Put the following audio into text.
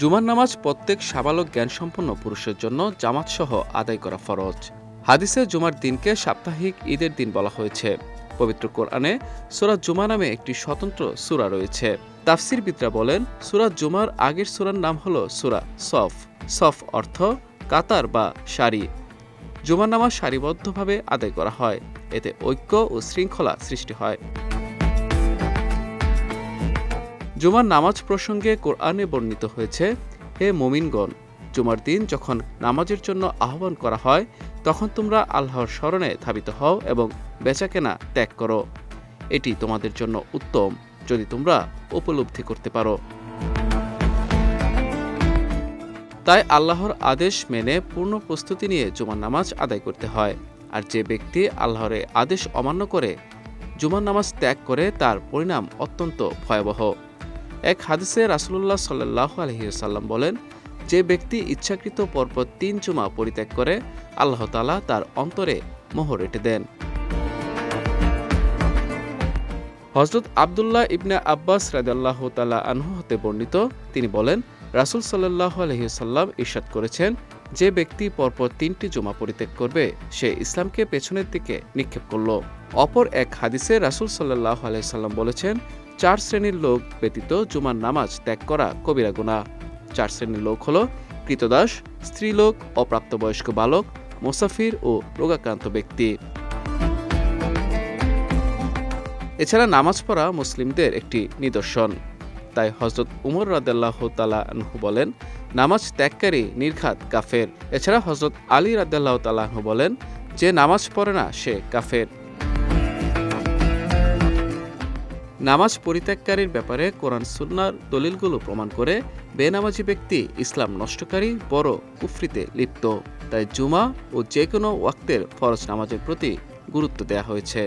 জুমার নামাজ প্রত্যেক সাবালক জ্ঞানসম্পন্ন পুরুষের জন্য জামাত সহ আদায় করা ফরজ। হাদিসে জুমার দিনকে সাপ্তাহিক ঈদের দিন বলা হয়েছে। পবিত্র কোরআনে সুরাত জুমা নামে একটি স্বতন্ত্র সূরা রয়েছে। তাফসির বিদ্রা বলেন সুরাত জুমার আগের সূরার নাম হল সুরা সফ। সফ অর্থ কাতার বা সারি। জুমার নামাজ সারিবদ্ধভাবে আদায় করা হয়। এতে ঐক্য ও শৃঙ্খলা সৃষ্টি হয়। জুমার নামাজ প্রসঙ্গে কোরআনে বর্ণিত হয়েছে, হে মোমিনগণ, জুমার দিন যখন নামাজের জন্য আহ্বান করা হয়, তখন তোমরা আল্লাহর স্মরণে ধাবিত হও এবং বেচাকেনা ত্যাগ করো। এটি তোমাদের জন্য উত্তম, যদি তোমরা উপলব্ধি করতে পারো। তাই আল্লাহর আদেশ মেনে পূর্ণ প্রস্তুতি নিয়ে জুমার নামাজ আদায় করতে হয়। আর যে ব্যক্তি আল্লাহর আদেশ অমান্য করে, জুমার নামাজ ত্যাগ করে, তার পরিণাম অত্যন্ত ভয়াবহ। এক হাদিসে রাসুলুল্লাহ সাল্লাহ আলহিসাল্লাম বলেন, যে ব্যক্তি ইচ্ছাকৃত পরপর তিন জুমা পরিত্যাগ করে, আল্লাহ তালা তার অন্তরে মোহর এঁটে দেন। হজরত আবদুল্লাহ ইবনে আব্বাস রাদাল্লাহ তালা আনহু হতে বর্ণিত, তিনি বলেন, রাসুল সাল্লাহ আলহিসাল্লাম ইরশাদ করেছেন, যে ব্যক্তি পরপর তিনটি জুমা পরিত্যাগ করবে, সে ইসলামকে পেছনের দিকে নিক্ষেপ করল। অপর এক হাদিসে রাসুল সাল্লাহ আলহিসাল্লাম বলেছেন চার শ্রেণির লোক ব্যতীত জুমার নামাজ ত্যাগ করা কবিরা গুনাহ। চার শ্রেণির লোক হল কৃতদাস স্ত্রীলোক, অপ্রাপ্তবয়স্ক বালক, মুসাফির ও রোগাক্রান্ত ব্যক্তি। এছাড়া নামাজ পড়া মুসলিমদের একটি নিদর্শন। তাই হজরত উমর রাদাল্লাহ তালাহু বলেন, নামাজ ত্যাগকারী নির্ঘাত কাফের। এছাড়া হজরত আলী রাদাল্লাহ তালাহু বলেন, যে নামাজ পড়ে না সে কাফের। নামাজ পরিত্যাগকারীর ব্যাপারে কোরআন সুন্নার দলিলগুলো প্রমাণ করে বেনামাজি ব্যক্তি ইসলাম নষ্টকারী, বড় কুফরিতে লিপ্ত। তাই জুমা ও যে কোনো ওয়াক্তের ফরজ নামাজের প্রতি গুরুত্ব দেওয়া হয়েছে।